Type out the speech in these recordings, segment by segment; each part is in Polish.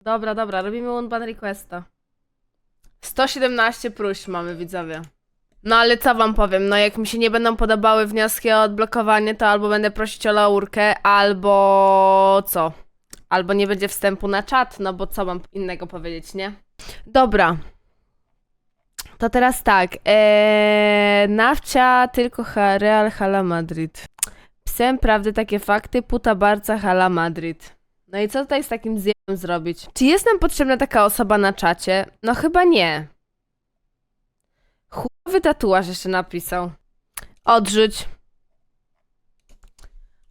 Dobra, dobra, robimy one ban requesta. 117 próśb mamy, widzowie. No ale co wam powiem, no jak mi się nie będą podobały wnioski o odblokowanie, to albo będę prosić o laurkę, albo co? Albo nie będzie wstępu na czat, no bo co mam innego powiedzieć, nie? Dobra. To teraz tak. Eee, nawcia tylko ha- Real Hala Madrid. Psem prawdy takie fakty, puta barca Hala Madrid. No i co tutaj z takim zjemem zrobić? Czy jest nam potrzebna taka osoba na czacie? No chyba nie. Chujowy tatuaż jeszcze napisał. Odrzuć.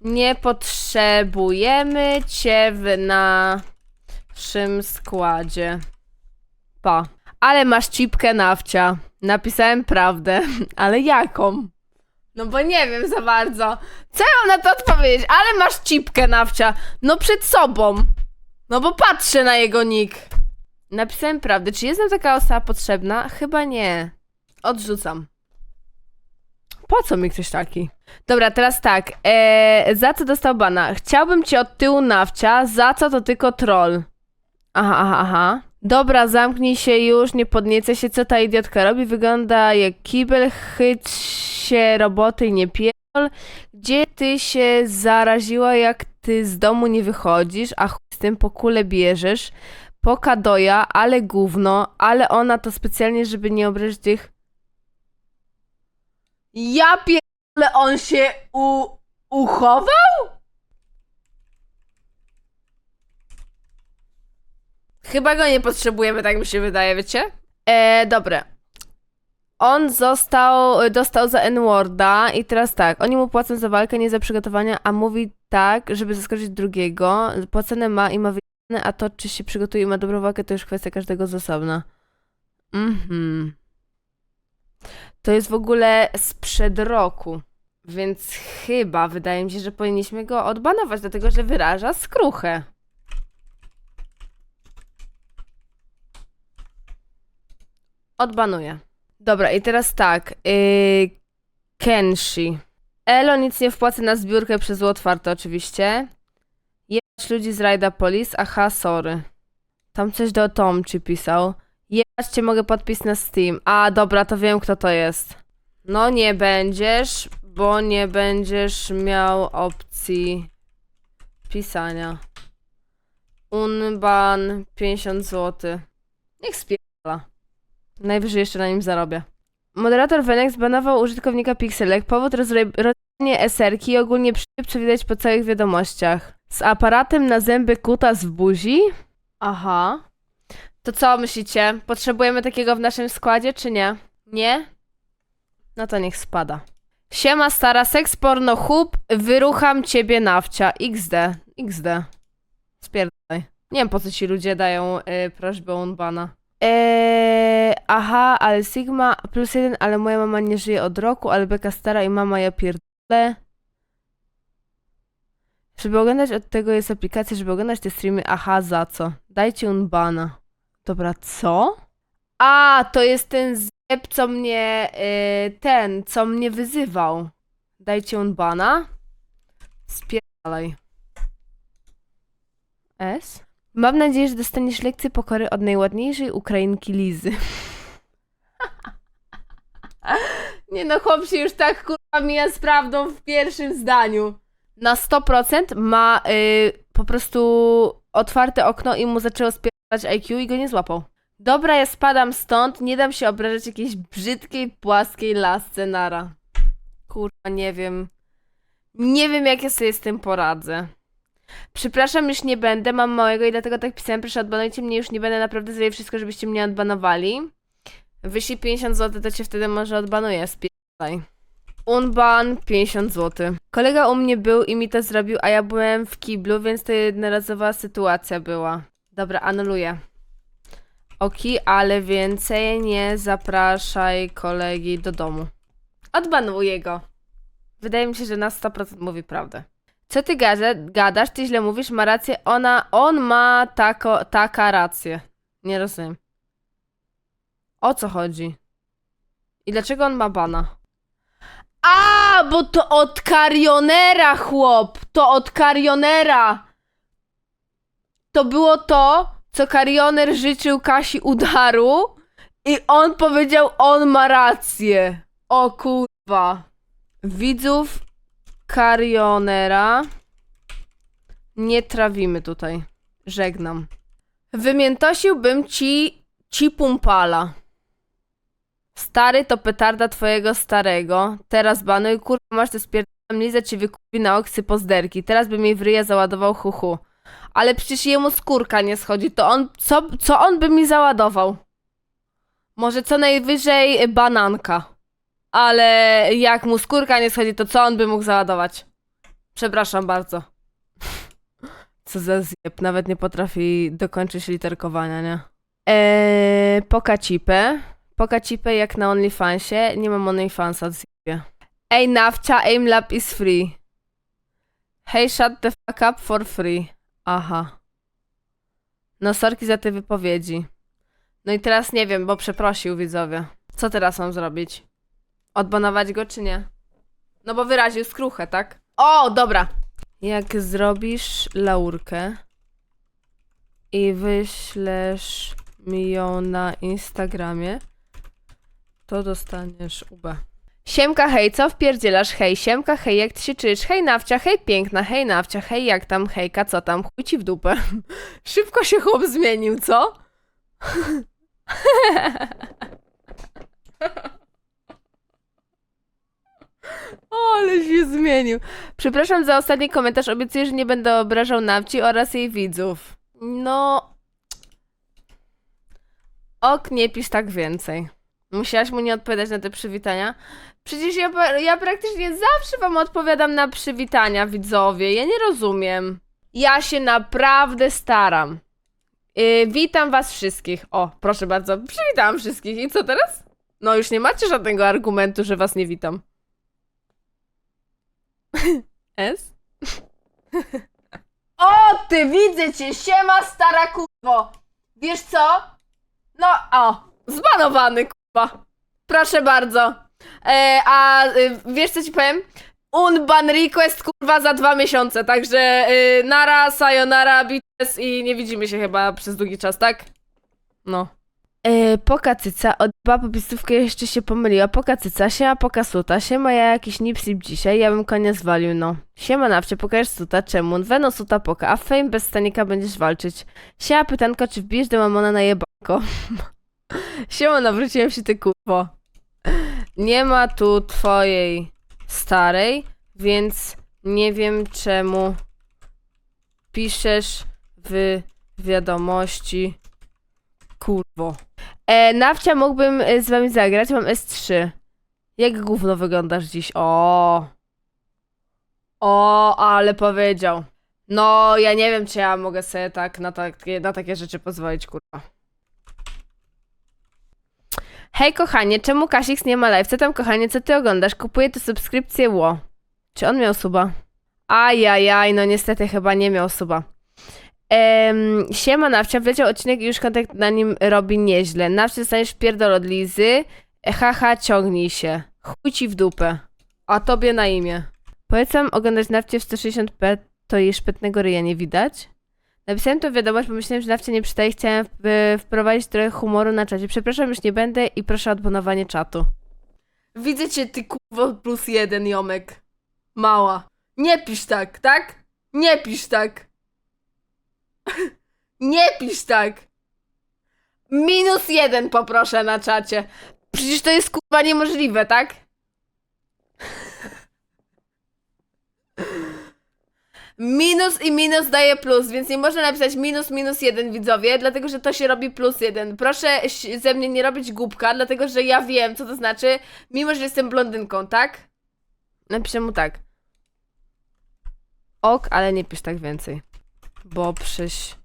Nie potrzebujemy cię w naszym składzie. Pa. Ale masz cipkę nawcia. Napisałem prawdę. Ale jaką? No bo nie wiem za bardzo. Co ja mam na to odpowiedzieć? Ale masz cipkę nawcia. No przed sobą. No bo patrzę na jego nick. Napisałem prawdę. Czy jest nam taka osoba potrzebna? Chyba nie. Odrzucam. Po co mi ktoś taki? Dobra, teraz tak. Eee, za co dostał bana? Chciałbym cię od tyłu nawcia. Za co to tylko troll? Aha, aha, aha. Dobra, zamknij się już, nie podniecę się, co ta idiotka robi. Wygląda jak kibel, chyć się roboty i nie pierdol. Gdzie ty się zaraziła, jak ty z domu nie wychodzisz, a chuj z tym po kulę bierzesz? Poka doja, ale gówno, ale ona to specjalnie, żeby nie obrazić tych... Ja pierdolę, on się u... uchował? Chyba go nie potrzebujemy, tak mi się wydaje, wiecie? E, dobre. On został, dostał za N-Worda i teraz tak, oni mu płacą za walkę, nie za przygotowania, a mówi tak, żeby zaskoczyć drugiego. Płacone ma i ma wyjechane, a to czy się przygotuje i ma dobrą walkę, to już kwestia każdego z osobna. Mhm. To jest w ogóle sprzed roku, więc chyba wydaje mi się, że powinniśmy go odbanować, dlatego że wyraża skruchę. Odbanuję. Dobra, i teraz tak. Yy, Kenshi. Elo nic nie wpłacę na zbiórkę przez otwarte oczywiście. Jebać ludzi z Rajda Police. Aha, sorry. Tam coś do Tomczy pisał. Jebać cię mogę podpis na Steam. A, dobra, to wiem kto to jest. No nie będziesz, bo nie będziesz miał opcji pisania. Unban 50 zł. Niech spierdala. Najwyżej jeszcze na nim zarobię. Moderator Venex zbanował użytkownika Pixelek. Powód rozrobienie eserki i ogólnie przyjeb, co widać po całych wiadomościach. Z aparatem na zęby kutas w buzi? Aha. To co myślicie? Potrzebujemy takiego w naszym składzie, czy nie? Nie? No to niech spada. Siema stara, seks porno hub, wyrucham ciebie nawcia. XD. XD. Spierdaj. Nie wiem po co ci ludzie dają y, prośbę unbana. Eee, aha, ale Sigma plus jeden, ale moja mama nie żyje od roku, ale beka stara i mama ja pierdolę. Żeby oglądać od tego jest aplikacja, żeby oglądać te streamy. Aha, za co? Dajcie unbana. Dobra, co? A, to jest ten zjeb, co mnie, yy, ten, co mnie wyzywał. Dajcie unbana. Spierdalaj. S? Mam nadzieję, że dostaniesz lekcję pokory od najładniejszej Ukrainki Lizy. Nie no, chłop się już tak kurwa mija z prawdą w pierwszym zdaniu. Na 100% ma y, po prostu otwarte okno i mu zaczęło spierać IQ i go nie złapał. Dobra, ja spadam stąd, nie dam się obrażać jakiejś brzydkiej, płaskiej lasce nara. Kurwa, nie wiem. Nie wiem, jak ja sobie z tym poradzę. Przepraszam, już nie będę, mam małego i dlatego tak pisałem, proszę odbanujcie mnie, już nie będę, naprawdę zrobię wszystko, żebyście mnie odbanowali. Wyślij 50 zł, to cię wtedy może odbanuję, spierdaj. Unban 50 zł. Kolega u mnie był i mi to zrobił, a ja byłem w kiblu, więc to jednorazowa sytuacja była. Dobra, anuluję. Oki, ale więcej nie zapraszaj kolegi do domu. Odbanuję go. Wydaje mi się, że na 100% mówi prawdę. Co ty gada, gadasz? Ty źle mówisz, ma rację. Ona, on ma tako, taka rację. Nie rozumiem. O co chodzi? I dlaczego on ma bana? A, bo to od karionera, chłop! To od karionera! To było to, co Karioner życzył Kasi udaru i on powiedział, on ma rację. O kurwa. Widzów Karionera nie trawimy tutaj. Żegnam. Wymiętosiłbym ci pumpala. Stary to petarda twojego starego. Teraz banuj, kurwa, masz te spierdolę lizę ci wykupi na oksy pozderki. Teraz bym jej w ryja załadował huhu. Ale przecież jemu skórka nie schodzi, to on, co, co on by mi załadował? Może co najwyżej bananka. Ale jak mu skórka nie schodzi, to co on by mógł załadować? Przepraszam bardzo. Co za zjeb, nawet nie potrafi dokończyć literkowania, nie? Eee, pokacipę. Pokacipę jak na OnlyFansie. Nie mam OnlyFansa, zjebie. Ej, nawcia, aimlab is free. Hey, shut the fuck up for free. Aha. No sorki za te wypowiedzi. No i teraz nie wiem, bo przeprosił widzowie. Co teraz mam zrobić? Odbanować go czy nie? No bo wyraził skruchę, tak? O, dobra. Jak zrobisz laurkę i wyślesz mi ją na Instagramie, to dostaniesz UB. Siemka, hej, co wpierdzielasz? Hej, siemka, hej, jak ty się czujesz? Hej, nawcia, hej, piękna, hej, nawcia, hej, jak tam, hejka, co tam? Chuj ci w dupę. Szybko się chłop zmienił, co? O, ale zmienił. Przepraszam za ostatni komentarz. Obiecuję, że nie będę obrażał Nawci oraz jej widzów. No. Ok, nie pisz tak więcej. Musiałaś mu nie odpowiadać na te przywitania. Przecież ja, ja praktycznie zawsze wam odpowiadam na przywitania, widzowie. Ja nie rozumiem. Ja się naprawdę staram. Yy, witam was wszystkich. O, proszę bardzo, przywitałam wszystkich. I co teraz? No już nie macie żadnego argumentu, że was nie witam. S? o, ty widzę cię, siema stara kurwo. Wiesz co? No, o, zbanowany kurwa. Proszę bardzo. E, a y, wiesz co ci powiem? Unban request kurwa za dwa miesiące, także y, nara, sayonara, bites i nie widzimy się chyba przez długi czas, tak? No. Yy, pokacyca, od dwa popisówkę jeszcze się pomyliła. Pokacyca, siema pokasuta, siema ja jakiś nipsip dzisiaj, ja bym konia zwalił, no. Siema nawcie, pokażesz suta, czemu? Weno suta poka, a fame bez stanika będziesz walczyć. Siema pytanko, czy wbijesz do mamona na jebanko? siema, nawróciłem się ty kurwo. Nie ma tu twojej starej, więc nie wiem czemu piszesz w wiadomości kurwo. E, Nawcia mógłbym e, z wami zagrać, mam S3. Jak gówno wyglądasz dziś? O. O, ale powiedział. No, ja nie wiem, czy ja mogę sobie tak na takie, na takie rzeczy pozwolić, kurwa. Hej, kochanie, czemu Kasix nie ma live? Co tam, kochanie, co ty oglądasz? Kupuję tu subskrypcję Ło. Czy on miał suba? Ajajaj, no niestety chyba nie miał suba. Em, siema Nawcia, wleciał odcinek i już kontakt na nim robi nieźle. Nawcia dostaniesz pierdol od Lizy. E, Haha, ciągnij się. Chuj ci w dupę. A tobie na imię. Polecam oglądać Nawcie w 160p, to jej szpetnego ryja nie widać. Napisałem to wiadomość, bo myślałem, że Nawcie nie przydaje. Chciałem w- wprowadzić trochę humoru na czacie. Przepraszam, już nie będę i proszę o odbanowanie czatu. Widzę cię, ty kurwo plus jeden, Jomek. Mała. Nie pisz tak, tak? Nie pisz tak. Nie pisz tak. Minus jeden poproszę na czacie. Przecież to jest kurwa niemożliwe, tak? Minus i minus daje plus, więc nie można napisać minus, minus jeden widzowie, dlatego że to się robi plus jeden. Proszę ze mnie nie robić głupka, dlatego że ja wiem, co to znaczy, mimo że jestem blondynką, tak? Napiszę mu tak. Ok, ale nie pisz tak więcej. Bo przyś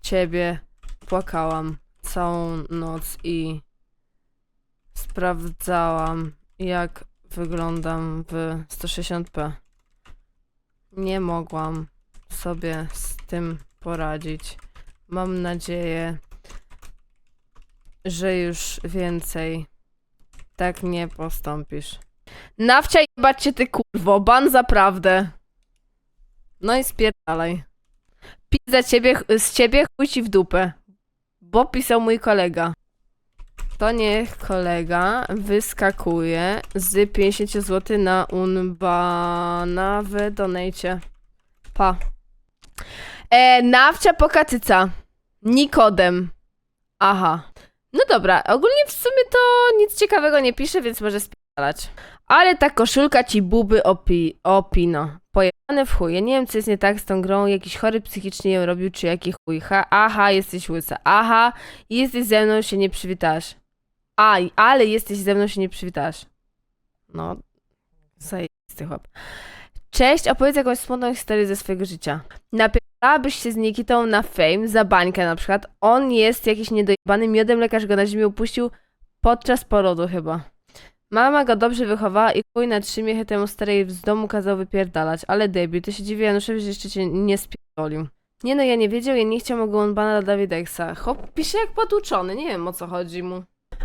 ciebie płakałam całą noc i sprawdzałam, jak wyglądam w 160p. Nie mogłam sobie z tym poradzić. Mam nadzieję, że już więcej tak nie postąpisz. Nawcia jebać cię ty kurwo, ban za prawdę. No i spierdalaj. Pizza ciebie, z ciebie chuj ci w dupę. Bo pisał mój kolega. To niech kolega wyskakuje z 50 zł na unbana w. Pa. E, nawcia pokatyca. Nikodem. Aha. No dobra, ogólnie w sumie to nic ciekawego nie pisze, więc może spierdalać. Ale ta koszulka ci buby opi opino. Pojebane w chuj. Ja nie wiem, co jest nie tak z tą grą. Jakiś chory psychicznie ją robił, czy jaki chuj. Ha, aha, jesteś łysa. Aha, jesteś ze mną, się nie przywitasz. A, ale jesteś ze mną, się nie przywitasz. No, zajebisty chłop. Cześć, opowiedz jakąś smutną historię ze swojego życia. Napierałabyś się z Nikitą na fame za bańkę na przykład. On jest jakiś niedojebany, miodem lekarz go na ziemię upuścił podczas porodu chyba. Mama go dobrze wychowała i chuj na trzy miechy temu starej z domu kazał wypierdalać, ale debil, to się dziwi Januszowi, że jeszcze cię nie spierdolił. Nie no, ja nie wiedział, ja nie chciał go on bana dla Davidexa. Chłop pisze jak poduczony, nie wiem o co chodzi mu.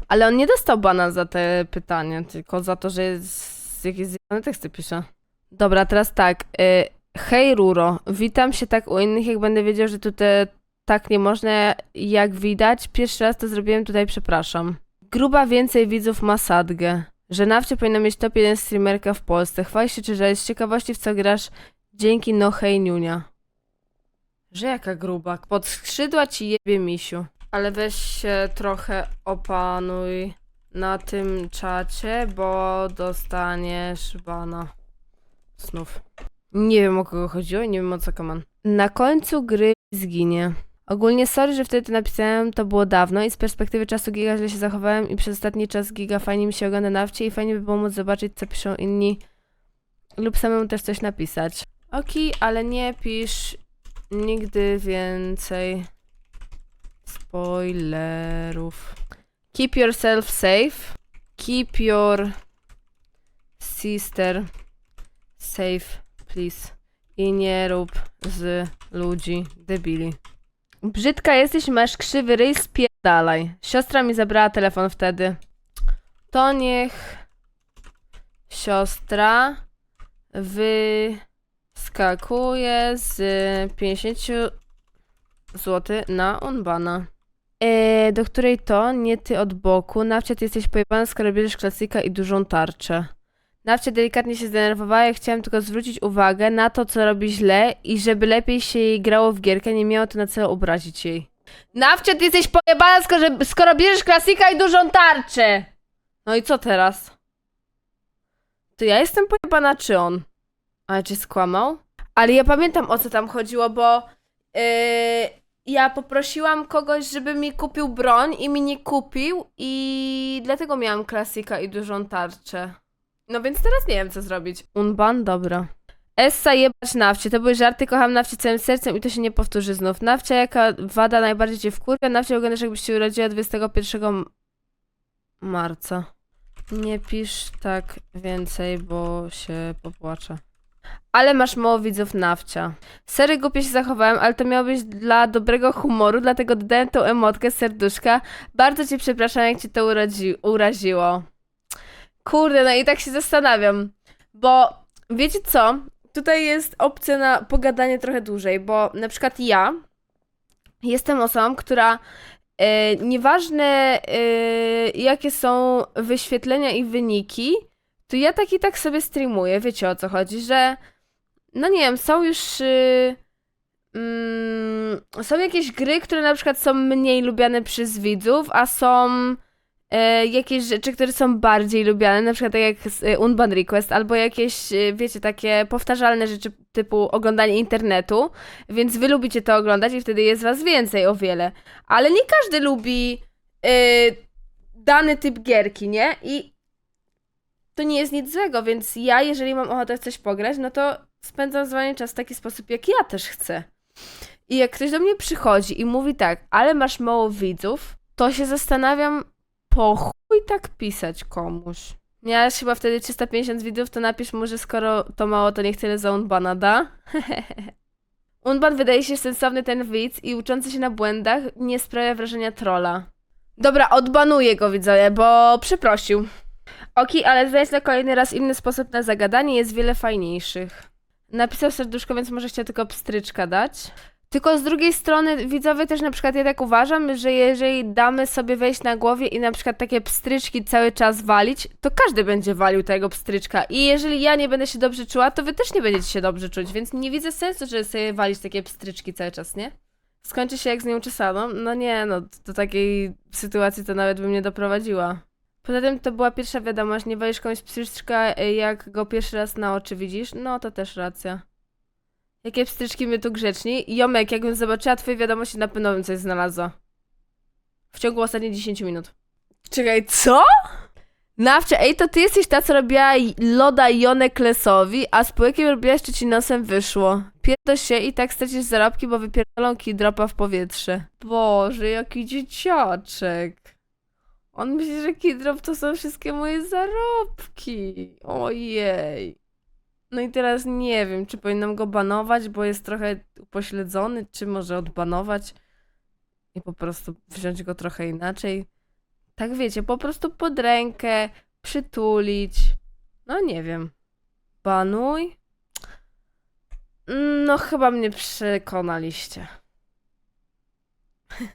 Ale on nie dostał bana za te pytanie, tylko za to, że jest, jakieś zjebane teksty pisze. Dobra, teraz tak. Y, hej Ruro, witam się tak u innych, jak będę wiedział, że tutaj tak nie można, jak widać. Pierwszy raz to zrobiłem, tutaj przepraszam. Gruba więcej widzów ma sadgę. Że nawcie powinna mieć top 1 streamerka w Polsce. Chwal się, czy że z ciekawości w co grasz dzięki no hej Niunia. Że jaka gruba. Pod skrzydła ci jebie misiu. Ale weź się trochę opanuj na tym czacie, bo dostaniesz bana. Snów. Nie wiem o kogo chodziło nie wiem o co kaman. Na końcu gry zginie. Ogólnie sorry, że wtedy to napisałem, to było dawno i z perspektywy czasu giga źle się zachowałem i przez ostatni czas giga fajnie mi się ogląda nawcie i fajnie by było móc zobaczyć, co piszą inni lub samemu też coś napisać. Oki, ale nie pisz nigdy więcej spoilerów. Keep yourself safe. Keep your sister safe, please. I nie rób z ludzi debili. Brzydka jesteś, masz krzywy ryj, spierdalaj. Siostra mi zabrała telefon wtedy. To niech siostra wyskakuje z 50 zł na unbana. E, do której to nie ty od boku. Nawcia, ty jesteś pojebana, skoro klasyka i dużą tarczę. Nawcia delikatnie się zdenerwowała, ja chciałem tylko zwrócić uwagę na to, co robi źle i żeby lepiej się jej grało w gierkę, nie miało to na celu obrazić jej. Nawcia, ty jesteś pojebana, skoro, skoro bierzesz klasika i dużą tarczę! No i co teraz? To ja jestem pojebana, czy on? Ale czy skłamał? Ale ja pamiętam, o co tam chodziło, bo yy, ja poprosiłam kogoś, żeby mi kupił broń i mi nie kupił i dlatego miałam klasika i dużą tarczę. No więc teraz nie wiem, co zrobić. Unban, dobra. Essa jebać nawcie. To były żarty, kocham nawcie całym sercem i to się nie powtórzy znów. Nawcia, jaka wada najbardziej cię wkurwia? Nawcia, oglądasz jakbyś się urodziła 21 marca. Nie pisz tak więcej, bo się popłaczę. Ale masz mało widzów nawcia. Sery głupie się zachowałem, ale to miało być dla dobrego humoru, dlatego dodałem tą emotkę serduszka. Bardzo cię przepraszam, jak cię to urodzi- uraziło. Kurde, no i tak się zastanawiam, bo wiecie co? Tutaj jest opcja na pogadanie trochę dłużej, bo na przykład ja jestem osobą, która e, nieważne e, jakie są wyświetlenia i wyniki, to ja tak i tak sobie streamuję. Wiecie o co chodzi, że no nie wiem, są już y, mm, są jakieś gry, które na przykład są mniej lubiane przez widzów, a są e, jakieś rzeczy, które są bardziej lubiane, na przykład tak jak e, Unban Request, albo jakieś, e, wiecie, takie powtarzalne rzeczy typu oglądanie internetu, więc wy lubicie to oglądać i wtedy jest was więcej o wiele. Ale nie każdy lubi e, dany typ gierki, nie? I to nie jest nic złego, więc ja, jeżeli mam ochotę w coś pograć, no to spędzam z wami czas w taki sposób, jak ja też chcę. I jak ktoś do mnie przychodzi i mówi tak, ale masz mało widzów, to się zastanawiam, po chuj tak pisać komuś. Miałeś chyba wtedy 350 widzów, to napisz mu, że skoro to mało, to niech tyle za Unbana da. Unban wydaje się sensowny ten widz i uczący się na błędach nie sprawia wrażenia trolla. Dobra, odbanuję go widzowie, bo przeprosił. Oki, ale znajdź na kolejny raz inny sposób na zagadanie, jest wiele fajniejszych. Napisał serduszko, więc może chciał tylko pstryczka dać. Tylko z drugiej strony widzowie też na przykład ja tak uważam, że jeżeli damy sobie wejść na głowie i na przykład takie pstryczki cały czas walić, to każdy będzie walił tego pstryczka. I jeżeli ja nie będę się dobrze czuła, to wy też nie będziecie się dobrze czuć, więc nie widzę sensu, żeby sobie walić takie pstryczki cały czas, nie? Skończy się jak z nią czesaną? No nie, no do takiej sytuacji to nawet bym nie doprowadziła. Poza tym to była pierwsza wiadomość, nie walisz komuś pstryczka, jak go pierwszy raz na oczy widzisz? No to też racja. Jakie pstryczki my tu grzeczni? Jomek, jakbym zobaczyła twoje wiadomości, na pewno bym coś znalazła. W ciągu ostatnich 10 minut. Czekaj, co? Nawcia, ej, to ty jesteś ta, co robiła loda Jonek Lesowi, a z pyłekiem robiłaś, czy ci nosem wyszło. Pierdol się i tak stracisz zarobki, bo wypierdolą dropa w powietrze. Boże, jaki dzieciaczek. On myśli, że kidrop to są wszystkie moje zarobki. Ojej. No i teraz nie wiem, czy powinnam go banować, bo jest trochę upośledzony, czy może odbanować i po prostu wziąć go trochę inaczej. Tak wiecie, po prostu pod rękę, przytulić. No nie wiem. Banuj? No chyba mnie przekonaliście.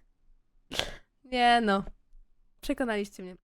nie no. Przekonaliście mnie.